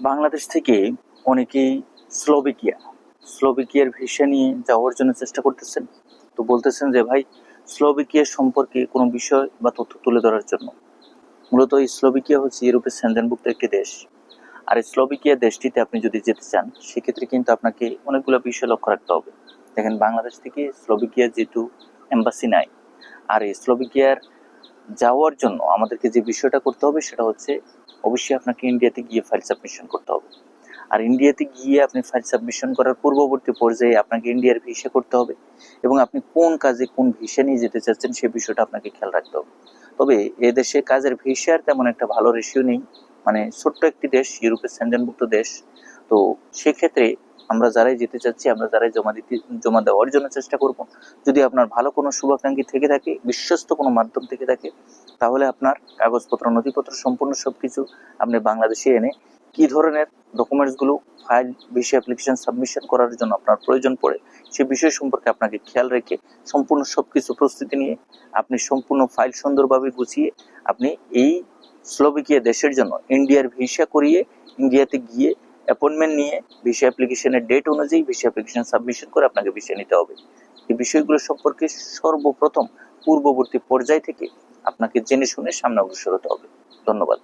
বাংলাদেশ থেকে অনেকেই স্লোভিকিয়া, স্লোভিকিয়ার ভিসা নিয়ে যাওয়ার জন্য চেষ্টা করতেছেন। তো বলতেছেন যে, ভাই, স্লোভিকিয়া সম্পর্কে কোনো বিষয় বা তথ্য তুলে ধরার জন্য। মূলত এই স্লোভিকিয়া হচ্ছে ইউরোপের সেনজেনভুক্ত একটি দেশ। আর এই স্লোভিকিয়া দেশটিতে আপনি যদি যেতে চান, সেক্ষেত্রে কিন্তু আপনাকে অনেকগুলো বিষয় লক্ষ্য রাখতে হবে। দেখেন, বাংলাদেশ থেকে স্লোভিকিয়া যেহেতু এম্বাসি নাই, আর এই স্লোভিকিয়ার যাওয়ার জন্য আমাদেরকে যে বিষয়টা করতে হবে সেটা হচ্ছে অবশ্যই আপনাকে ইন্ডিয়াতে গিয়ে ফাইল সাবমিশন করতে হবে। আর ইন্ডিয়াতে গিয়ে আপনি ফাইল সাবমিশন করার পূর্ববর্তী পর্যায়ে আপনাকে ইন্ডিয়ার ভিসা করতে হবে এবং আপনি কোন কাজে কোন ভিসা নিয়ে যেতে চাচ্ছেন সেই বিষয়টা আপনাকে খেয়াল রাখতে হবে। তবে এ দেশে কাজের ভিসার তেমন একটা ভালো রেশিও নেই। মানে ছোট্ট একটি দেশ, ইউরোপের সেন্ডেনভুক্ত দেশ। তো সেক্ষেত্রে আমরা যারাই যেতে চাচ্ছি, আমরা যারাই জমা দিতে, জমা দেওয়ার জন্য চেষ্টা করব। যদি আপনার ভালো কোনো শুভাকাঙ্ক্ষী থেকে থাকে, বিশ্বস্ত কোনো মাধ্যম থেকে থাকে তাহলে আপনার কাগজপত্র, নথিপত্র সম্পূর্ণ সবকিছু আপনি বাংলাদেশে এনে কি ধরনের ডকুমেন্টসগুলো ফাইল ভিসা অ্যাপ্লিকেশন সাবমিশন করার জন্য আপনার প্রয়োজন পড়ে, সে বিষয় সম্পর্কে আপনাকে খেয়াল রেখে সম্পূর্ণ সব কিছু প্রস্তুতি নিয়ে আপনি সম্পূর্ণ ফাইল সুন্দরভাবে গুছিয়ে আপনি এই স্লোভিকিয়া দেশের জন্য ইন্ডিয়ার ভিসা করিয়ে ইন্ডিয়াতে গিয়ে অ্যাপয়েন্টমেন্ট নিয়ে ভিসা অ্যাপ্লিকেশনের ডেট অনুযায়ী ভিসা অ্যাপ্লিকেশন সাবমিশন করে আপনাকে ভিসা নিতে হবে। এই বিষয়গুলো সম্পর্কে সর্বপ্রথম পূর্ববর্তী পর্যায় থেকে আপনাকে জেনে শুনে সামনে অগ্রসর হতে হবে। ধন্যবাদ।